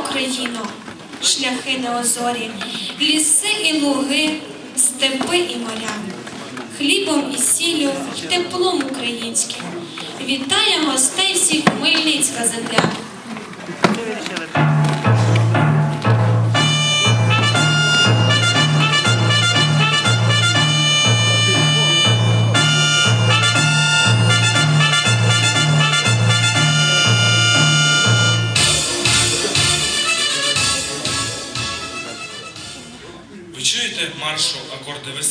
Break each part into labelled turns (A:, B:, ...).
A: Україно, шляхи неозорі, ліси і луги, степи і моря, хлібом і сіллю, теплом українським. Вітає гостей всіх Хмельницька земля.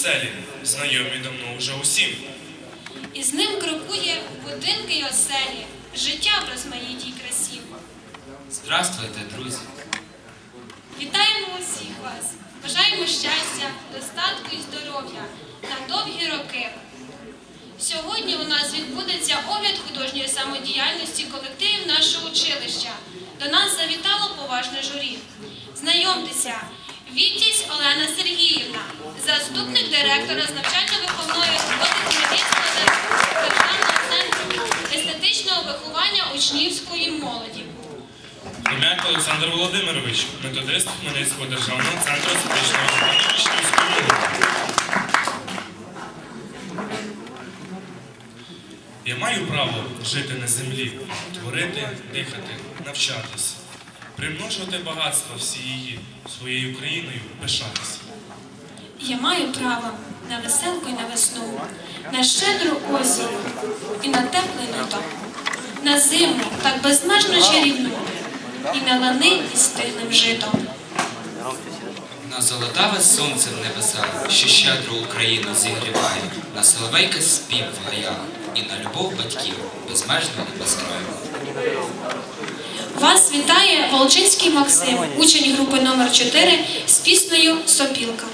B: Веселі, знайомі давно уже усім.
A: І з ним крокує будинки й оселі, життя в розмаїтій красі.
C: Здравствуйте, друзі!
A: Вітаємо усіх вас! Бажаємо щастя, достатку і здоров'я на довгі роки. Сьогодні у нас відбудеться огляд художньої самодіяльності колективів нашого училища. До нас завітало поважне журі. Знайомтеся, Вітязь Олена Сергіївна, заступник директора з навчально-виховної роботи Хмельницького державного центру естетичного виховання учнівської молоді.
B: Хомяк Олександр Володимирович, методист Хмельницького державного центру естетичного виховання учнівської молоді. Я маю право жити на землі, творити, дихати, навчатись, примножувати багатства всієї своєю Україною, пишатись.
A: Я маю право на веселку і на весну, на щедру осінь і на тепле літо, на зиму так безмежно чарівну, і на лани із стиглим житом.
C: На золотаве сонце в небесах, що щедро Україну зігріває, на соловейка спів в гаях і на любов батьків безмежно і безкраю.
A: Вас вітає Волчинський Максим, учень групи номер 4 з піснею Сопілка.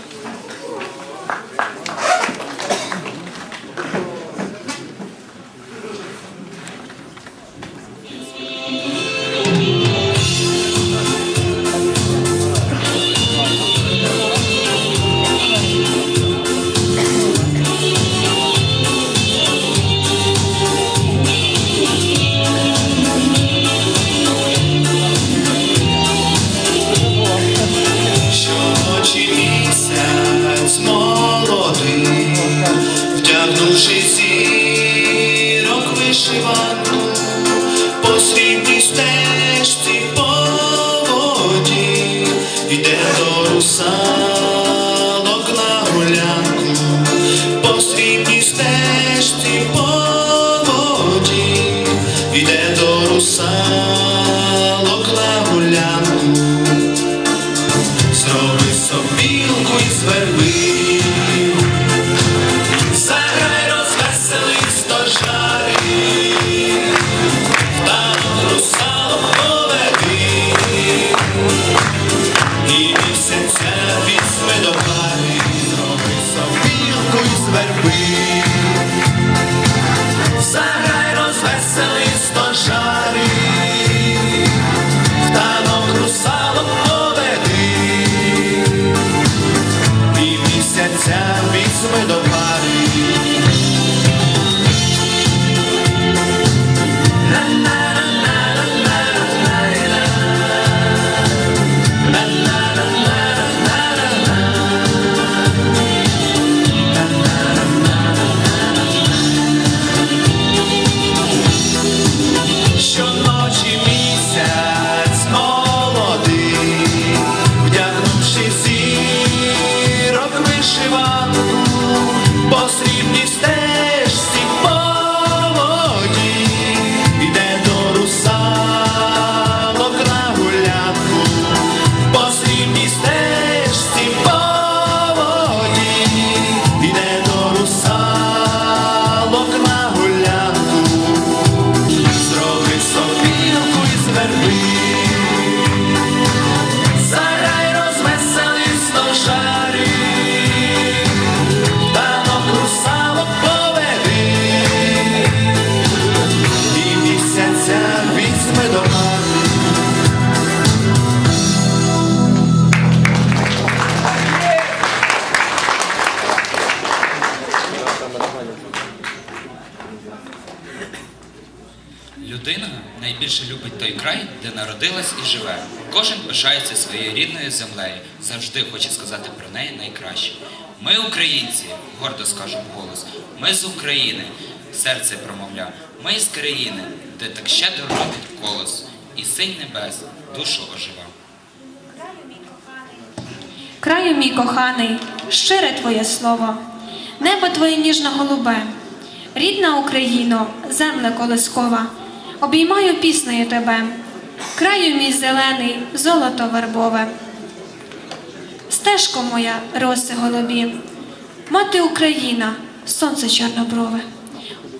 C: Своєю рідною землею, завжди хоче сказати про неї найкраще. Ми українці, гордо скажу голос, ми з України, серце промовля. Ми з країни, де так щедро родить колос, і синь небес душу ожива.
D: Краю мій коханий, щире твоє слово, небо твоє ніжно-голубе, рідна Україно, земле колискова, обіймаю піснею тебе, краю мій зелений, золото вербове. Стежко моя, роси голубі, мати Україна, сонце чорноброве,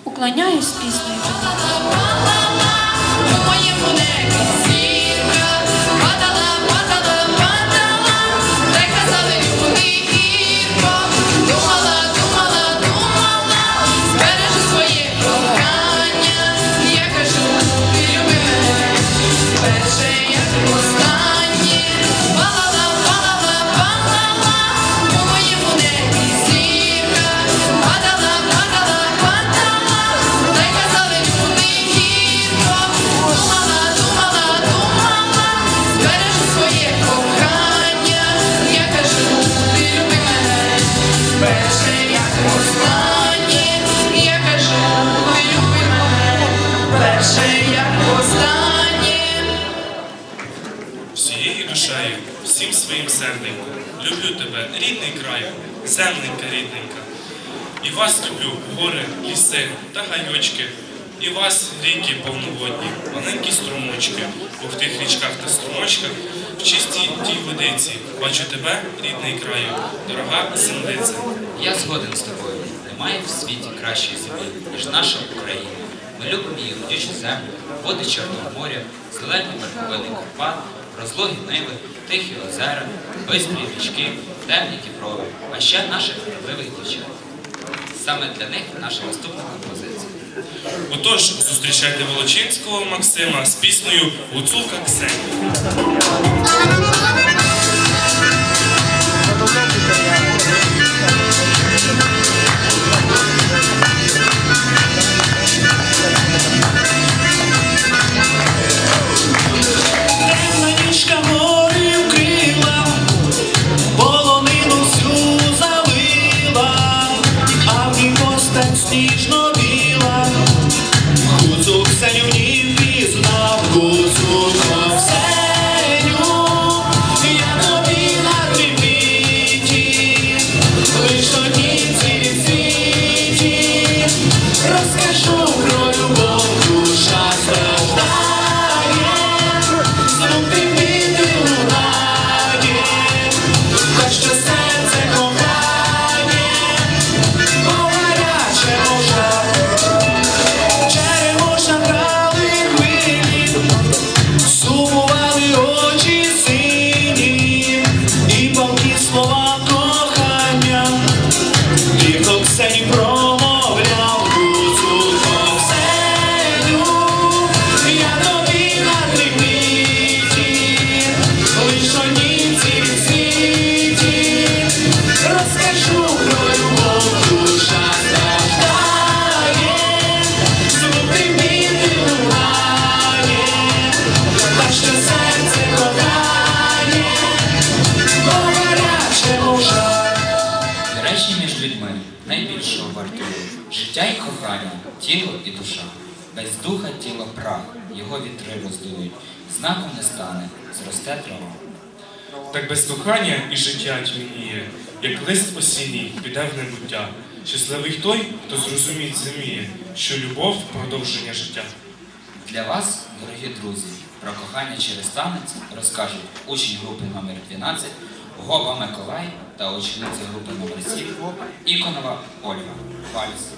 D: уклоняюсь піснею
B: та.
E: І вас, ріки повноводні, маленькі струмочки. Бо в тих річках та струмочках, в чистій тій водиці, бачу тебе, рідний краю, дорога землиця.
C: Я згоден з тобою. Немає в світі кращої землі, ніж наша Україна. Ми любимо її родючу землю, води Чорного моря, зелені верховини Карпат, розлоги Ниви, тихі озера, бистрі річки, темні Діброви, а ще наших вродливих дівчат. Саме для них наша наступна композиція.
E: Отож, зустрічайте Волочинського Максима з піснею Гуцулка Ксенія.
C: Зросте.
E: Так без кохання і життя тьмяніє, як лист осінній піде в небуття. Щасливий той, хто зрозуміть зуміє, що любов продовження життя.
C: Для вас, дорогі друзі, про кохання через танець розкажуть учень групи номер 12 Гоба Миколай та учениця групи номер 7 Іконова Ольга. Вальс.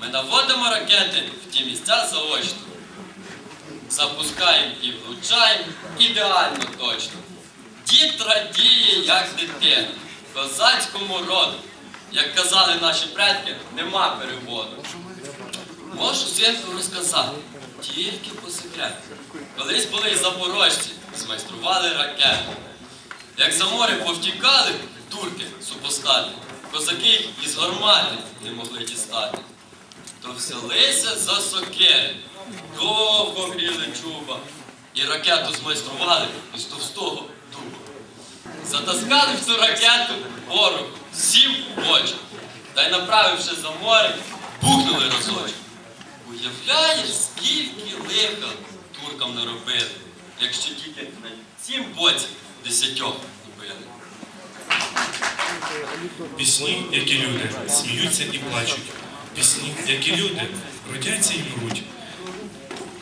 F: Ми наводимо ракети в ті місця заочно. Запускаємо і влучаємо ідеально точно. Дід радіє, як дитина, козацькому роду. Як казали наші предки, нема переводу. Можу синку розказати, тільки по секрету. Колись були запорожці, змайстрували ракету. Як за море повтікали, турки супостати, козаки із гармати не могли дістати. То взялися за сокири, довго гріли чуба, і ракету змайстрували із товстого дуба. Затаскали в цю ракету ворогу, сім очі, та й направивши за море, бухнули разочок. Уявляєш, скільки лиха туркам наробили, якщо тільки на цім боці десятьох убили.
B: Пісні, які люди сміються і плачуть. Пісні, які люди родяться і мруть.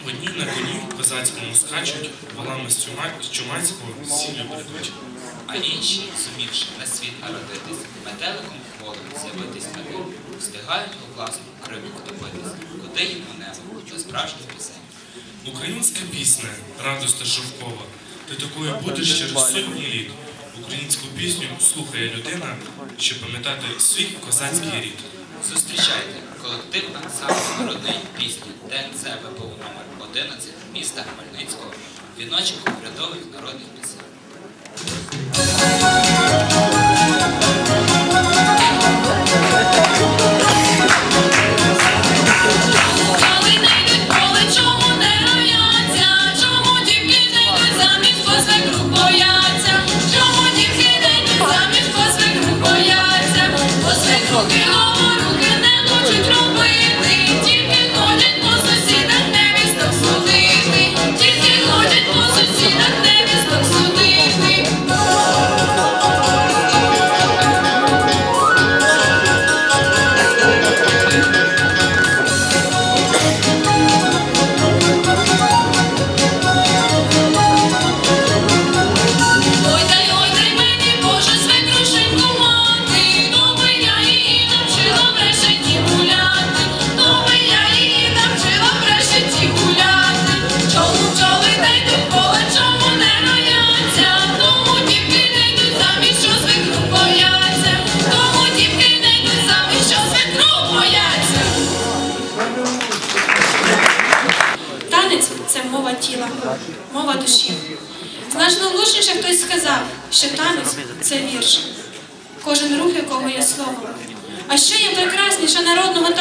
B: Одні на коні козацькому скачуть, волами з чумацького сіллю бредуть.
A: А інші, зумівши на світ народитись, метеликом хворим з'явитись на вір, встигають у власну криву втопитись, куди їм у небо до справжніх пісень.
B: Українська пісня, радоста шовкова. Ти такою будеш через сотні літ. Українську пісню слухає людина, щоб пам'ятати свій козацький рід.
A: Зустрічайте колектив ансамблю народної пісні ДНЦ ВПУ номер 11 міста Хмельницького, віночок урядових народних пісень.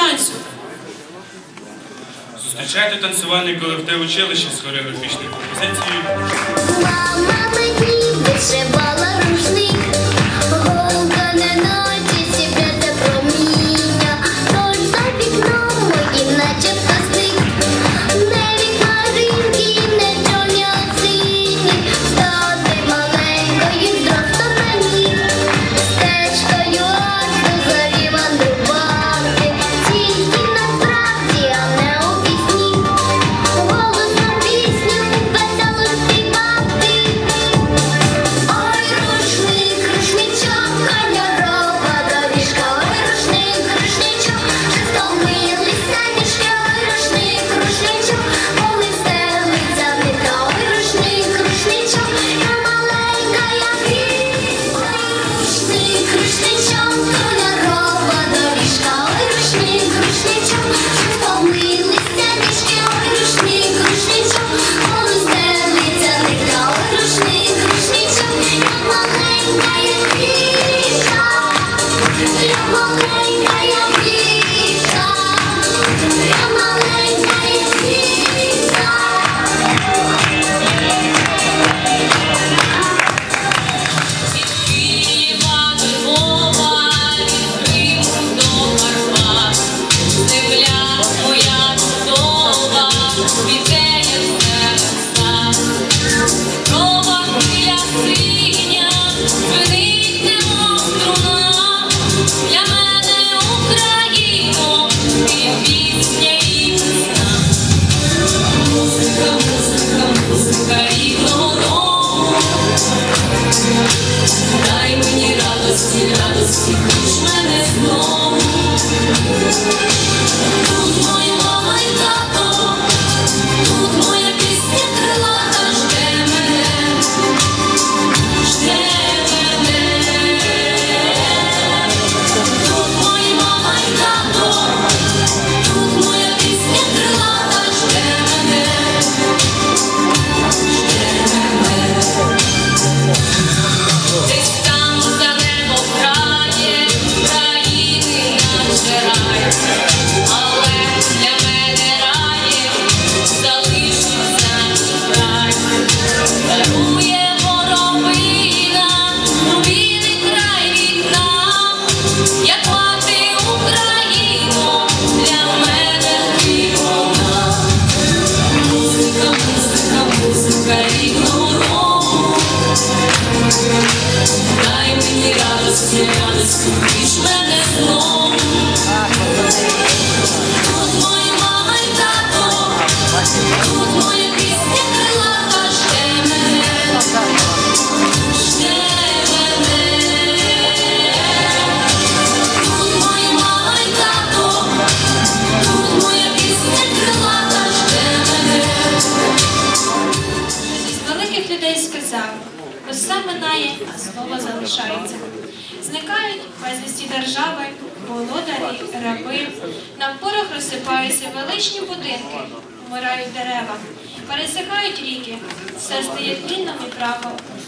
G: Танцю?
B: Зустрічайте танцювальний колектив училища з хореографічною композицією
H: Мама мені вишивала рушник,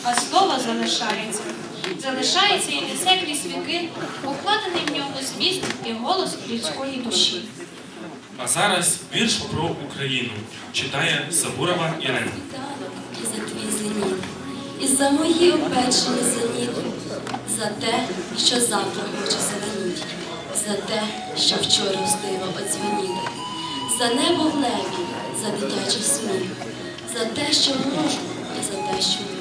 H: а
I: слово залишається. Залишається і несе крізь віки, укладений в ньому зміст і голос людської душі.
B: А зараз вірш про Україну читає Сабурова Ірина.
A: І за твій зеніт, і за мої опечені зеніти, за те, що завтра хоче зеленіть, за те, що вчора встигло одзвеніти, за небо в небі, за дитячий сміх, за те, що можу, і за те, що можу.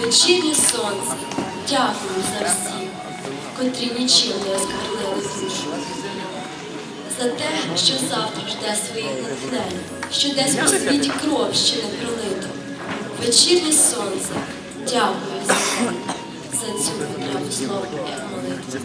A: Вечірнє сонце, дякую за всіх, котрі нічим не оскарнили душу за те, що завтра жде своїх натхнень, що десь у світі кров ще не пролито. Вечірнє сонце, дякую за за цю потребу слово, як молитву.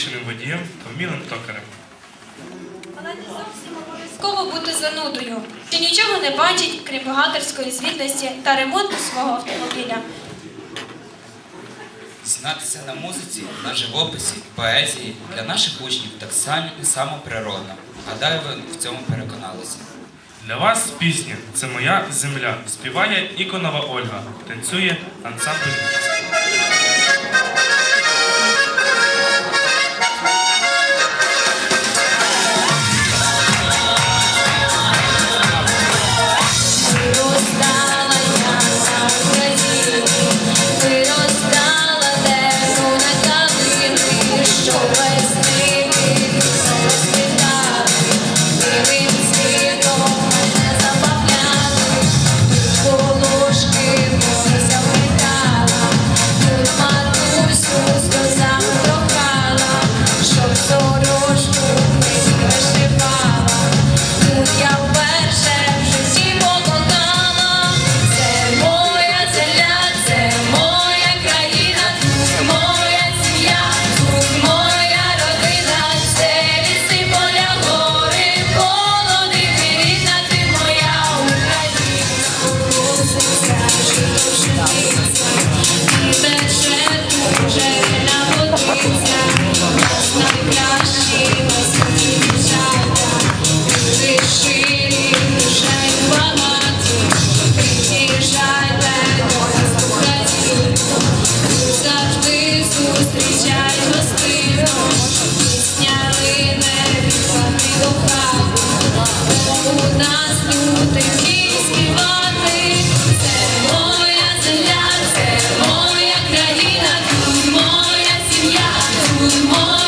B: Освіченим водієм та вмілим токарем.
I: Вона не зовсім обов'язково бути занудою, що нічого не бачить, крім бухгалтерської звітності та ремонту свого автомобіля.
C: Знатися на музиці, на живописі, поезії для наших учнів так само, само природно. Гадаю, ви в цьому переконалися.
B: Для вас пісня Це моя земля. Співає Іконова Ольга. Танцює ансамбль.
A: Сім'я,